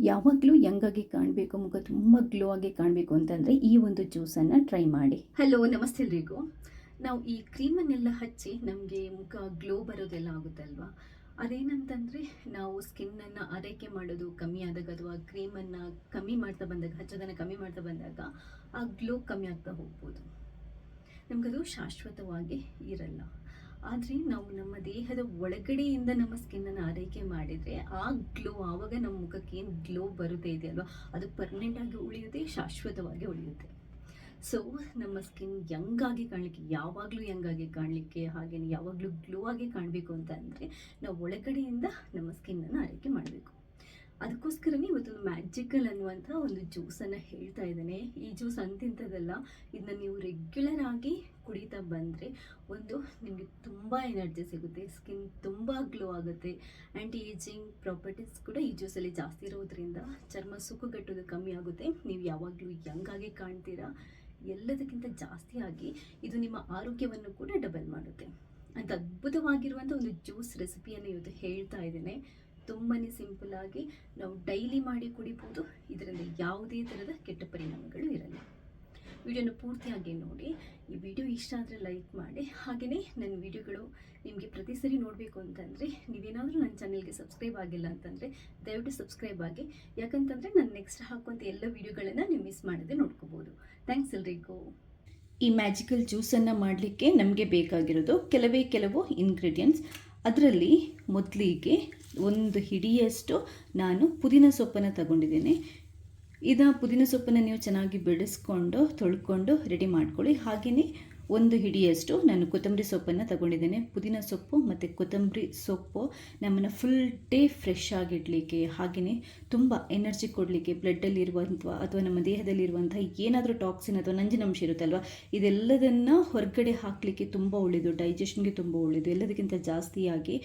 ಯಾವಾಗಲೂ ಯಂಗಾಗಿ ಕಾಣಬೇಕು, ಮುಖ ತುಂಬ ಗ್ಲೋ ಆಗಿ ಕಾಣಬೇಕು ಅಂತಂದರೆ ಈ ಒಂದು ಜ್ಯೂಸನ್ನು ಟ್ರೈ ಮಾಡಿ. ಹಲೋ ನಮಸ್ತೆ ಎಲ್ರಿಗೂ. ನಾವು ಈ ಕ್ರೀಮನ್ನೆಲ್ಲ ಹಚ್ಚಿ ನಮಗೆ ಮುಖ ಗ್ಲೋ ಬರೋದೆಲ್ಲ ಆಗುತ್ತಲ್ವಾ? ಅದೇನಂತಂದರೆ ನಾವು ಸ್ಕಿನ್ನನ್ನು ಆರೈಕೆ ಮಾಡೋದು ಕಮ್ಮಿ ಆದಾಗ ಅಥವಾ ಕ್ರೀಮನ್ನು ಕಮ್ಮಿ ಮಾಡ್ತಾ ಬಂದಾಗ, ಹಚ್ಚೋದನ್ನು ಕಮ್ಮಿ ಮಾಡ್ತಾ ಬಂದಾಗ ಆ ಗ್ಲೋ ಕಮ್ಮಿ ಆಗ್ತಾ ಹೋಗ್ಬೋದು. ನಮಗದು ಶಾಶ್ವತವಾಗಿ ಇರಲ್ಲ. ಆದರೆ ನಾವು ನಮ್ಮ ದೇಹದ ಒಳಗಡೆಯಿಂದ ನಮ್ಮ ಸ್ಕಿನ್ನನ್ನು ಆರೈಕೆ ಮಾಡಿದರೆ ಆ ಗ್ಲೋ ಆವಾಗ ನಮ್ಮ ಮುಖಕ್ಕೆ ಏನು ಗ್ಲೋ ಬರುತ್ತೆ ಇದೆಯಲ್ವ ಅದು ಪರ್ಮನೆಂಟ್ ಆಗಿ ಉಳಿಯುತ್ತೆ, ಶಾಶ್ವತವಾಗಿ ಉಳಿಯುತ್ತೆ. ಸೊ ನಮ್ಮ ಸ್ಕಿನ್ ಯಂಗ್ ಆಗಿ ಕಾಣಲಿಕ್ಕೆ, ಯಾವಾಗಲೂ ಯಂಗ್ ಆಗಿ ಕಾಣಲಿಕ್ಕೆ ಹಾಗೆಯೇ ಯಾವಾಗಲೂ ಗ್ಲೋ ಆಗಿ ಕಾಣಬೇಕು ಅಂತ ಅಂದರೆ ನಾವು ಒಳಗಡೆಯಿಂದ ನಮ್ಮ ಸ್ಕಿನ್ನನ್ನು ಆರೈಕೆ ಮಾಡಬೇಕು. ಅದಕ್ಕೋಸ್ಕರನೇ ಇವತ್ತೊಂದು ಮ್ಯಾಜಿಕಲ್ ಅನ್ನುವಂಥ ಒಂದು ಜ್ಯೂಸನ್ನು ಹೇಳ್ತಾ ಇದ್ದೇನೆ. ಈ ಜ್ಯೂಸ್ ಅಂತಿಂಥದ್ದಲ್ಲ ಇದನ್ನ ನೀವು ರೆಗ್ಯುಲರ್ ಆಗಿ ಕುಡಿತಾ ಬಂದರೆ ಒಂದು ನಿಮಗೆ ತುಂಬ ಎನರ್ಜಿ ಸಿಗುತ್ತೆ ಸ್ಕಿನ್ ತುಂಬ ಗ್ಲೋ ಆಗುತ್ತೆ. ಆ್ಯಂಟಿ ಏಜಿಂಗ್ ಪ್ರಾಪರ್ಟೀಸ್ ಕೂಡ ಈ ಜ್ಯೂಸಲ್ಲಿ ಜಾಸ್ತಿ ಇರೋದ್ರಿಂದ ಚರ್ಮ ಸುಕ್ಕುಗಟ್ಟೋದು ಕಮ್ಮಿ ಆಗುತ್ತೆ. ನೀವು ಯಾವಾಗಲೂ ಯಂಗ್ ಆಗಿ ಕಾಣ್ತೀರಾ, ಎಲ್ಲದಕ್ಕಿಂತ ಜಾಸ್ತಿಯಾಗಿ ಇದು ನಿಮ್ಮ ಆರೋಗ್ಯವನ್ನು ಕೂಡ ಡಬಲ್ ಮಾಡುತ್ತೆ. ಅಂತ ಅದ್ಭುತವಾಗಿರುವಂಥ ಒಂದು ಜ್ಯೂಸ್ ರೆಸಿಪಿಯನ್ನು ಇವತ್ತು ಹೇಳ್ತಾ ಇದ್ದೇನೆ. ತುಂಬಾ ಸಿಂಪಲ್ ಆಗಿ ನಾವು ಡೈಲಿ ಮಾಡಿ ಕುಡಿಬೋದು. ಇದರಿಂದ ಯಾವುದೇ ಥರದ ಕೆಟ್ಟ ಪರಿಣಾಮಗಳು ಇರಲ್ಲ. ವಿಡಿಯೋನ ಪೂರ್ತಿಯಾಗಿ ನೋಡಿ. ಈ ವಿಡಿಯೋ ಇಷ್ಟ ಆದರೆ ಲೈಕ್ ಮಾಡಿ. ಹಾಗೆಯೇ ನನ್ನ ವಿಡಿಯೋಗಳು ನಿಮಗೆ ಪ್ರತಿ ಸರಿ ನೋಡಬೇಕು ಅಂತಂದರೆ ನೀವೇನಾದರೂ ನನ್ನ ಚಾನಲ್ಗೆ ಸಬ್ಸ್ಕ್ರೈಬ್ ಆಗಿಲ್ಲ ಅಂತಂದರೆ ದಯವಿಟ್ಟು ಸಬ್ಸ್ಕ್ರೈಬ್ ಆಗಿ. ಯಾಕಂತಂದರೆ ನಾನು ನೆಕ್ಸ್ಟ್ ಹಾಕುವಂಥ ಎಲ್ಲ ವಿಡಿಯೋಗಳನ್ನು ನೀವು ಮಿಸ್ ಮಾಡದೆ ನೋಡ್ಕೋಬೋದು. ಥ್ಯಾಂಕ್ಸ್ ಎಲ್ರಿಗೂ. ಈ ಮ್ಯಾಜಿಕಲ್ ಜ್ಯೂಸನ್ನು ಮಾಡಲಿಕ್ಕೆ ನಮಗೆ ಬೇಕಾಗಿರೋದು ಕೆಲವೇ ಕೆಲವು ಇಂಗ್ರೀಡಿಯೆಂಟ್ಸ್ ಅದರಲ್ಲಿ ಮೊದಲಿಗೆ ಒಂದು ಹಿಡಿಯಷ್ಟು ನಾನು ಪುದೀನ ಸೊಪ್ಪನ್ನು ತಗೊಂಡಿದ್ದೇನೆ. ಇದು ಪುದೀನ ಸೊಪ್ಪನ್ನು ನೀವು ಚೆನ್ನಾಗಿ ಬೆಳೆಸ್ಕೊಂಡು, ತೊಳ್ಕೊಂಡು ರೆಡಿ ಮಾಡ್ಕೊಳ್ಳಿ. ಹಾಗೆಯೇ ಒಂದು ಹಿಡಿಯಷ್ಟು ನಾನು ಕೊತ್ತಂಬರಿ ಸೊಪ್ಪನ್ನು ತಗೊಂಡಿದ್ದೇನೆ. ಪುದೀನ ಸೊಪ್ಪು ಮತ್ತು ಕೊತ್ತಂಬರಿ ಸೊಪ್ಪು ನಮ್ಮನ್ನು ಫುಲ್ ಡೇ ಫ್ರೆಶ್ ಆಗಿಡಲಿಕ್ಕೆ ಹಾಗೆಯೇ ತುಂಬ ಎನರ್ಜಿ ಕೊಡಲಿಕ್ಕೆ ಬ್ಲಡ್ಡಲ್ಲಿರುವಂಥ ಅಥವಾ ನಮ್ಮ ದೇಹದಲ್ಲಿರುವಂಥ ಏನಾದರೂ ಟಾಕ್ಸಿನ್ ಅಥವಾ ನಂಜಿನಂಶ ಇರುತ್ತಲ್ವ, ಇದೆಲ್ಲದನ್ನು ಹೊರಗಡೆ ಹಾಕಲಿಕ್ಕೆ ತುಂಬ ಒಳ್ಳೆಯದು ಡೈಜೆಷನ್ಗೆ ತುಂಬ ಒಳ್ಳೆಯದು ಎಲ್ಲದಕ್ಕಿಂತ ಜಾಸ್ತಿಯಾಗಿ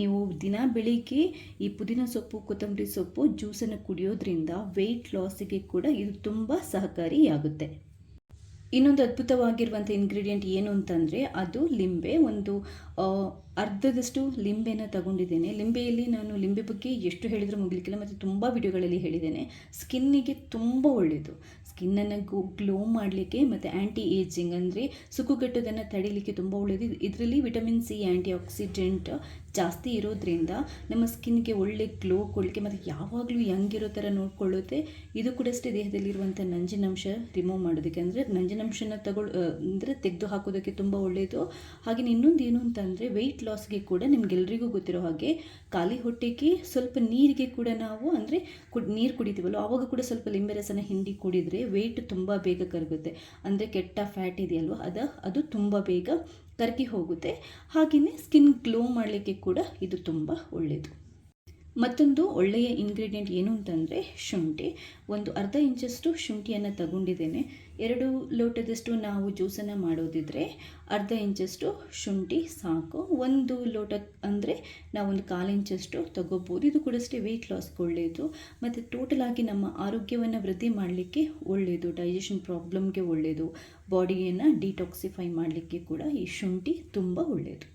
ನೀವು ದಿನ ಬೆಳಿಗ್ಗೆ ಈ ಪುದೀನ ಸೊಪ್ಪು, ಕೊತ್ತಂಬರಿ ಸೊಪ್ಪು ಜ್ಯೂಸನ್ನು ಕುಡಿಯೋದ್ರಿಂದ ವೆಯ್ಟ್ ಲಾಸಿಗೆ ಕೂಡ ಇದು ತುಂಬ ಸಹಕಾರಿಯಾಗುತ್ತೆ. ಇನ್ನೊಂದು ಅದ್ಭುತವಾಗಿರುವಂಥ ಇಂಗ್ರೀಡಿಯೆಂಟ್ ಏನು ಅಂತಂದರೆ ಅದು ಲಿಂಬೆ. ಒಂದು ಅರ್ಧದಷ್ಟು ಲಿಂಬೆನ ತಗೊಂಡಿದ್ದೇನೆ. ಲಿಂಬೆಯಲ್ಲಿ ನಾನು ಲಿಂಬೆ ಬಗ್ಗೆ ಎಷ್ಟು ಹೇಳಿದರೂ ಮುಗಿಲಿಕ್ಕಿಲ್ಲ, ಮತ್ತು ತುಂಬ ವಿಡಿಯೋಗಳಲ್ಲಿ ಹೇಳಿದ್ದೇನೆ. ಸ್ಕಿನ್ನಿಗೆ ತುಂಬ ಒಳ್ಳೆಯದು ಸ್ಕಿನ್ನನ್ನು ಗ್ಲೋ ಮಾಡಲಿಕ್ಕೆ ಮತ್ತು ಆ್ಯಂಟಿ ಏಜಿಂಗ್ ಅಂದರೆ ಸುಕ್ಕುಗಟ್ಟೋದನ್ನು ತಡೀಲಿಕ್ಕೆ ತುಂಬ ಒಳ್ಳೆಯದು ಇದರಲ್ಲಿ ವಿಟಮಿನ್ ಸಿ ಆ್ಯಂಟಿ ಆಕ್ಸಿಡೆಂಟ್ ಜಾಸ್ತಿ ಇರೋದ್ರಿಂದ ನಮ್ಮ ಸ್ಕಿನ್ಗೆ ಒಳ್ಳೆ ಗ್ಲೋ ಕೊಡಲಿಕ್ಕೆ ಮತ್ತು ಯಾವಾಗಲೂ ಯಂಗಿರೋ ಥರ ನೋಡ್ಕೊಳ್ಳುತ್ತೆ. ಇದು ಕೂಡ ಅಷ್ಟೇ ದೇಹದಲ್ಲಿರುವಂಥ ನಂಜಿನಂಶ ರಿಮೂವ್ ಮಾಡೋದಕ್ಕೆ ಅಂದರೆ ನಂಜಿನಂಶನ ತಗೊಳ್, ಅಂದರೆ ತೆಗೆದು ಹಾಕೋದಕ್ಕೆ ತುಂಬ ಒಳ್ಳೆಯದು ಹಾಗೆ ಇನ್ನೊಂದು ಏನು ಅಂತಂದರೆ ವೆಯ್ಟ್ ಲಾಸ್ಗೆ ಕೂಡ ನಿಮ್ಗೆಲ್ರಿಗೂ ಗೊತ್ತಿರೋ ಹಾಗೆ ಖಾಲಿ ಹೊಟ್ಟೆಗೆ ಸ್ವಲ್ಪ ನೀರಿಗೆ ಕೂಡ ನಾವು ಅಂದರೆ ಕುಡ್, ನೀರು ಕುಡಿತೀವಲ್ಲ ಆವಾಗ ಕೂಡ ಸ್ವಲ್ಪ ಲಿಂಬೆ ರಸನ ಹಿಂಡಿ ಕುಡಿದರೆ ವೆಯ್ಟ್ ತುಂಬ ಬೇಗ ಕರಗುತ್ತೆ. ಅಂದರೆ ಕೆಟ್ಟ ಫ್ಯಾಟ್ ಇದೆಯಲ್ವ? ಅದು ಅದು ತುಂಬ ಬೇಗ ಕರಗಿ ಹೋಗುತ್ತೆ. ಹಾಗೆಯೇ ಸ್ಕಿನ್ ಗ್ಲೋ ಮಾಡಲಿಕ್ಕೆ ಕೂಡ ಇದು ತುಂಬ ಒಳ್ಳೆಯದು ಮತ್ತೊಂದು ಒಳ್ಳೆಯ ಇಂಗ್ರೀಡಿಯೆಂಟ್ ಏನು ಅಂತಂದರೆ ಶುಂಠಿ. ಒಂದು ಅರ್ಧ ಇಂಚಷ್ಟು ಶುಂಠಿಯನ್ನು ತಗೊಂಡಿದ್ದೇನೆ. ಎರಡು ಲೋಟದಷ್ಟು ನಾವು ಜ್ಯೂಸನ್ನು ಮಾಡೋದಿದ್ರೆ ಅರ್ಧ ಇಂಚಷ್ಟು ಶುಂಠಿ ಸಾಕು. ಒಂದು ಲೋಟ ಅಂದರೆ ನಾವೊಂದು ಕಾಲು ಇಂಚಷ್ಟು ತಗೋಬೋದು. ಇದು ಕೂಡ ಅಷ್ಟೇ ವೆಯ್ಟ್ ಲಾಸ್ಗೆ ಒಳ್ಳೆಯದು ಮತ್ತು ಟೋಟಲ್ ಆಗಿ ನಮ್ಮ ಆರೋಗ್ಯವನ್ನು ವೃದ್ಧಿ ಮಾಡಲಿಕ್ಕೆ ಒಳ್ಳೆಯದು ಡೈಜೆಷನ್ ಪ್ರಾಬ್ಲಮ್ಗೆ ಒಳ್ಳೆಯದು ಬಾಡಿಯನ್ನು ಡಿಟಾಕ್ಸಿಫೈ ಮಾಡಲಿಕ್ಕೆ ಕೂಡ ಈ ಶುಂಠಿ ತುಂಬ ಒಳ್ಳೆಯದು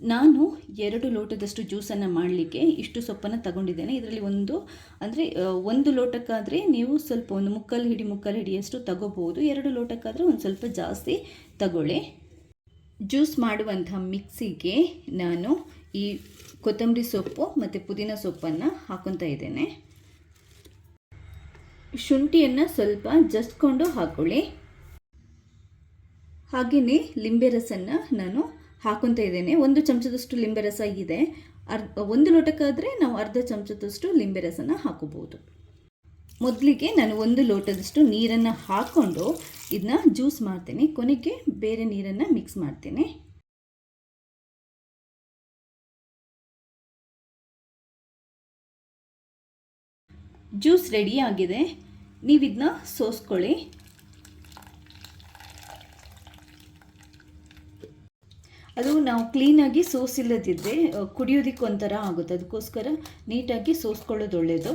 ನಾನು ಎರಡು ಲೋಟದಷ್ಟು ಜ್ಯೂಸನ್ನು ಮಾಡಲಿಕ್ಕೆ ಇಷ್ಟು ಸೊಪ್ಪನ್ನು ತಗೊಂಡಿದ್ದೇನೆ. ಇದರಲ್ಲಿ ಒಂದು, ಅಂದರೆ ಒಂದು ಲೋಟಕ್ಕಾದರೆ ನೀವು ಸ್ವಲ್ಪ ಒಂದು ಮುಕ್ಕಾಲು ಹಿಡಿ ಮುಕ್ಕಾಲು ಹಿಡಿಯಷ್ಟು ತಗೋಬೋದು ಎರಡು ಲೋಟಕ್ಕಾದರೆ ಒಂದು ಸ್ವಲ್ಪ ಜಾಸ್ತಿ ತಗೊಳ್ಳಿ. ಜ್ಯೂಸ್ ಮಾಡುವಂಥ ಮಿಕ್ಸಿಗೆ ನಾನು ಈ ಕೊತ್ತಂಬರಿ ಸೊಪ್ಪು ಮತ್ತು ಪುದೀನ ಸೊಪ್ಪನ್ನು ಹಾಕೊತಾ ಇದ್ದೇನೆ. ಶುಂಠಿಯನ್ನು ಸ್ವಲ್ಪ ಜಸ್ಕೊಂಡು ಹಾಕೊಳ್ಳಿ. ಹಾಗೆಯೇ ಲಿಂಬೆ ರಸನ್ನು ನಾನು ಹಾಕೊತಾ ಇದ್ದೇನೆ. ಒಂದು ಚಮಚದಷ್ಟು ಲಿಂಬೆ ರಸ ಇದೆ. ಅರ್ಧ ಒಂದು ಲೋಟಕ್ಕಾದರೆ ನಾವು ಅರ್ಧ ಚಮಚದಷ್ಟು ಲಿಂಬೆ ರಸನ ಹಾಕೋಬೋದು ಮೊದಲಿಗೆ ನಾನು ಒಂದು ಲೋಟದಷ್ಟು ನೀರನ್ನು ಹಾಕ್ಕೊಂಡು ಇದನ್ನ ಜ್ಯೂಸ್ ಮಾಡ್ತೀನಿ. ಕೊನೆಗೆ ಬೇರೆ ನೀರನ್ನು ಮಿಕ್ಸ್ ಮಾಡ್ತೀನಿ. ಜ್ಯೂಸ್ ರೆಡಿ ಆಗಿದೆ. ನೀವು ಇದನ್ನ ಸೋಸ್ಕೊಳ್ಳಿ. ಅದು ನಾವು ಕ್ಲೀನಾಗಿ ಸೋಸಿಲ್ಲದಿದ್ದರೆ ಕುಡಿಯೋದಿಕ್ಕೆ ಒಂಥರ ಆಗುತ್ತೆ. ಅದಕ್ಕೋಸ್ಕರ ನೀಟಾಗಿ ಸೋಸ್ಕೊಳ್ಳೋದು ಒಳ್ಳೆಯದು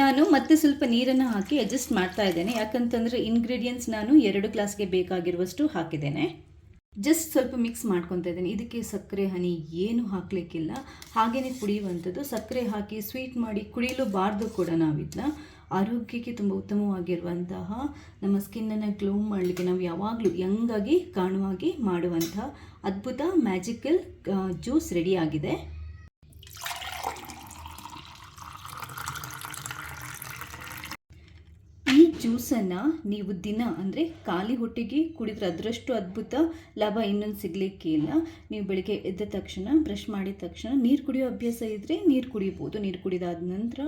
ನಾನು ಮತ್ತೆ ಸ್ವಲ್ಪ ನೀರನ್ನು ಹಾಕಿ ಅಡ್ಜಸ್ಟ್ ಮಾಡ್ತಾ ಇದ್ದೇನೆ. ಯಾಕಂತಂದರೆ ಇಂಗ್ರೀಡಿಯೆಂಟ್ಸ್ ನಾನು ಎರಡು ಗ್ಲಾಸ್ಗೆ ಬೇಕಾಗಿರುವಷ್ಟು ಹಾಕಿದ್ದೇನೆ. ಜಸ್ಟ್ ಸ್ವಲ್ಪ ಮಿಕ್ಸ್ ಮಾಡ್ಕೊತಾ ಇದ್ದೀನಿ. ಇದಕ್ಕೆ ಸಕ್ಕರೆ, ಹನಿ ಏನು ಹಾಕಲಿಕ್ಕಿಲ್ಲ. ಹಾಗೆಯೇ ಕುಡಿಯುವಂಥದ್ದು ಸಕ್ಕರೆ ಹಾಕಿ ಸ್ವೀಟ್ ಮಾಡಿ ಕುಡಿಯಲೂಬಾರ್ದು ಕೂಡ ನಾವಿದನ್ನ ಆರೋಗ್ಯಕ್ಕೆ ತುಂಬ ಉತ್ತಮವಾಗಿರುವಂತಹ ನಮ್ಮ ಸ್ಕಿನ್ನನ್ನು ಗ್ಲೋ ಮಾಡಲಿಕ್ಕೆ ನಾವು ಯಾವಾಗಲೂ ಯಂಗಾಗಿ ಕಾಣುವಾಗಿ ಮಾಡುವಂತಹ ಅದ್ಭುತ ಮ್ಯಾಜಿಕಲ್ ಜ್ಯೂಸ್ ರೆಡಿಯಾಗಿದೆ ಈ ಜ್ಯೂಸನ್ನು ನೀವು ದಿನ ಅಂದರೆ ಖಾಲಿ ಹೊಟ್ಟೆಗೆ ಕುಡಿದ್ರೆ ಅದರಷ್ಟು ಅದ್ಭುತ ಲಾಭ ಇನ್ನೊಂದು ಸಿಗಲಿಕ್ಕೆ ಇಲ್ಲ. ನೀವು ಬೆಳಿಗ್ಗೆ ಎದ್ದ ತಕ್ಷಣ ಬ್ರಷ್ ಮಾಡಿದ ತಕ್ಷಣ ನೀರು ಕುಡಿಯೋ ಅಭ್ಯಾಸ ಇದ್ದರೆ ನೀರು ಕುಡಿಬೋದು. ನೀರು ಕುಡಿದಾದ ನಂತರ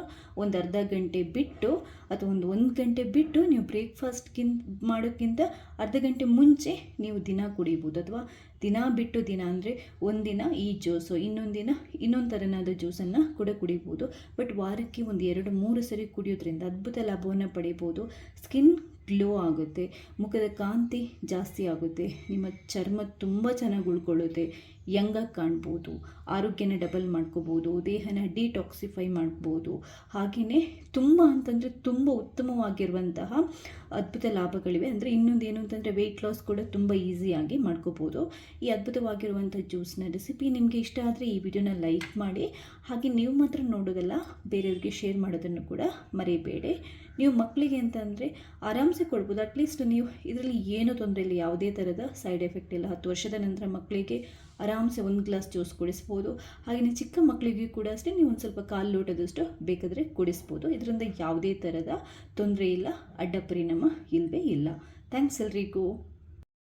ಒಂದು ಅರ್ಧ ಗಂಟೆ ಬಿಟ್ಟು ಅಥವಾ ಒಂದು ಒಂದು ಗಂಟೆ ಬಿಟ್ಟು ನೀವು ಬ್ರೇಕ್ಫಾಸ್ಟ್ಗಿಂತ ಮಾಡೋಕ್ಕಿಂತ ಅರ್ಧ ಗಂಟೆ ಮುಂಚೆ ನೀವು ದಿನ ಕುಡಿಬೋದು. ಅಥವಾ ದಿನ ಬಿಟ್ಟು ದಿನ ಅಂದರೆ ಒಂದಿನ ಈ ಜ್ಯೂಸು, ಇನ್ನೊಂದು ದಿನ ಇನ್ನೊಂದು ಥರನಾದ ಜ್ಯೂಸನ್ನು ಕೂಡ ಕುಡಿಬೋದು. ಬಟ್ ವಾರಕ್ಕೆ ಒಂದು ಎರಡು ಮೂರು ಸರಿ ಕುಡಿಯೋದ್ರಿಂದ ಅದ್ಭುತ ಲಾಭವನ್ನು ಪಡಿಬೋದು. ಸ್ಕಿನ್ ಗ್ಲೋ ಆಗುತ್ತೆ, ಮುಖದ ಕಾಂತಿ ಜಾಸ್ತಿ ಆಗುತ್ತೆ, ನಿಮ್ಮ ಚರ್ಮ ತುಂಬ ಚೆನ್ನಾಗಿ ಉಳ್ಕೊಳ್ಳುತ್ತೆ ಯಂಗಾಗಿ ಕಾಣ್ಬೋದು, ಆರೋಗ್ಯನ ಡಬಲ್ ಮಾಡ್ಕೋಬೋದು, ದೇಹನ ಡಿಟಾಕ್ಸಿಫೈ ಮಾಡ್ಬೋದು. ಹಾಗೆಯೇ ತುಂಬ ಅಂತಂದರೆ ತುಂಬ ಉತ್ತಮವಾಗಿರುವಂತಹ ಅದ್ಭುತ ಲಾಭಗಳಿವೆ. ಅಂದರೆ ಇನ್ನೊಂದು ಏನು ಅಂತಂದರೆ ವೆಯ್ಟ್ ಲಾಸ್ ಕೂಡ ತುಂಬ ಈಸಿಯಾಗಿ ಮಾಡ್ಕೋಬೋದು. ಈ ಅದ್ಭುತವಾಗಿರುವಂಥ ಜ್ಯೂಸ್ನ ರೆಸಿಪಿ ನಿಮಗೆ ಇಷ್ಟ ಆದರೆ ಈ ವಿಡಿಯೋನ ಲೈಕ್ ಮಾಡಿ. ಹಾಗೆ ನೀವು ಮಾತ್ರ ನೋಡೋದಲ್ಲ, ಬೇರೆಯವ್ರಿಗೆ ಶೇರ್ ಮಾಡೋದನ್ನು ಕೂಡ ಮರೆಯಬೇಡಿ ನೀವು ಮಕ್ಕಳಿಗೆ ಅಂತಂದರೆ ಆರಾಮ್ಸೆ ಕೊಡ್ಬೋದು. ಅಟ್ಲೀಸ್ಟ್ ನೀವು ಇದರಲ್ಲಿ ಏನೂ ತೊಂದರೆ ಇಲ್ಲ. ಯಾವುದೇ ಥರದ ಸೈಡ್ ಎಫೆಕ್ಟ್ ಇಲ್ಲ. ಹತ್ತು ವರ್ಷದ ನಂತರ ಮಕ್ಕಳಿಗೆ ಆರಾಮ್ಸೆ ಒಂದು ಗ್ಲಾಸ್ ಜ್ಯೂಸ್ ಕುಡಿಸ್ಬೋದು. ಹಾಗೆಯೇ ಚಿಕ್ಕ ಮಕ್ಕಳಿಗೆ ಕೂಡ ಅಷ್ಟೇ ನೀವು ಒಂದು ಸ್ವಲ್ಪ ಕಾಲು ಲೋಟದಷ್ಟು ಬೇಕಾದರೆ ಕುಡಿಸ್ಬೋದು. ಇದರಿಂದ ಯಾವುದೇ ಥರದ ತೊಂದರೆ ಇಲ್ಲ. ಅಡ್ಡ ಪರಿಣಾಮ ಇಲ್ಲವೇ ಇಲ್ಲ. ಥ್ಯಾಂಕ್ಸ್ ಎಲ್ರಿಗೂ.